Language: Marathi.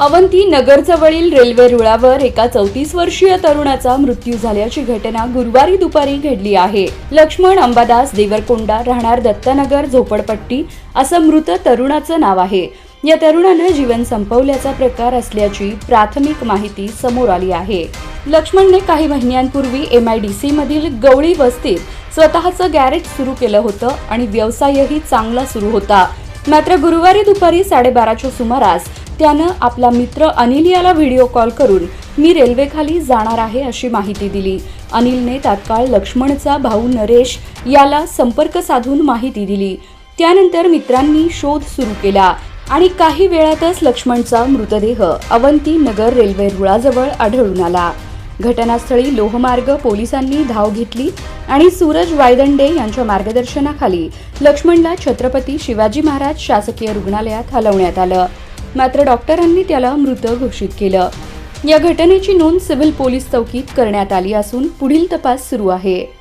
अवंती नगरजवळील रेल्वे रुळावर एका चौतीस वर्षीय तरुणाचा मृत्यू झाल्याची घटना गुरुवारी दुपारी घडली आहे. लक्ष्मण अंबादास देवरकोंडा राहणार दत्तनगर झोपडपट्टी असं मृत तरुणाचं नाव आहे. या तरुणानं जीवन संपवल्याचा प्रकार असल्याची प्राथमिक माहिती समोर आली आहे. लक्ष्मणने काही महिन्यांपूर्वी एम आय डी सी मधील गवळी वस्तीत स्वतःचं गॅरेज सुरू केलं होतं आणि व्यवसायही चांगला सुरू होता. मात्र गुरुवारी दुपारी साडेबाराच्या सुमारास त्यानं आपला मित्र अनिल याला व्हिडिओ कॉल करून मी रेल्वेखाली जाणार आहे अशी माहिती दिली. अनिलने तात्काळ लक्ष्मणचा भाऊ नरेश याला संपर्क साधून माहिती दिली. त्यानंतर मित्रांनी शोध सुरू केला आणि काही वेळातच लक्ष्मणचा मृतदेह अवंती नगर रेल्वे रुळाजवळ आढळून आला. घटनास्थळी लोहमार्ग पोलिसांनी धाव घेतली आणि सूरज वायदंडे यांच्या मार्गदर्शनाखाली लक्ष्मणला छत्रपती शिवाजी महाराज शासकीय रुग्णालयात हलवण्यात आलं. मात्र डॉक्टरांनी त्याला मृत घोषित केलं. या घटनेची नोंद सिव्हिल पोलीस चौकीत करण्यात आली असून पुढील तपास सुरू आहे.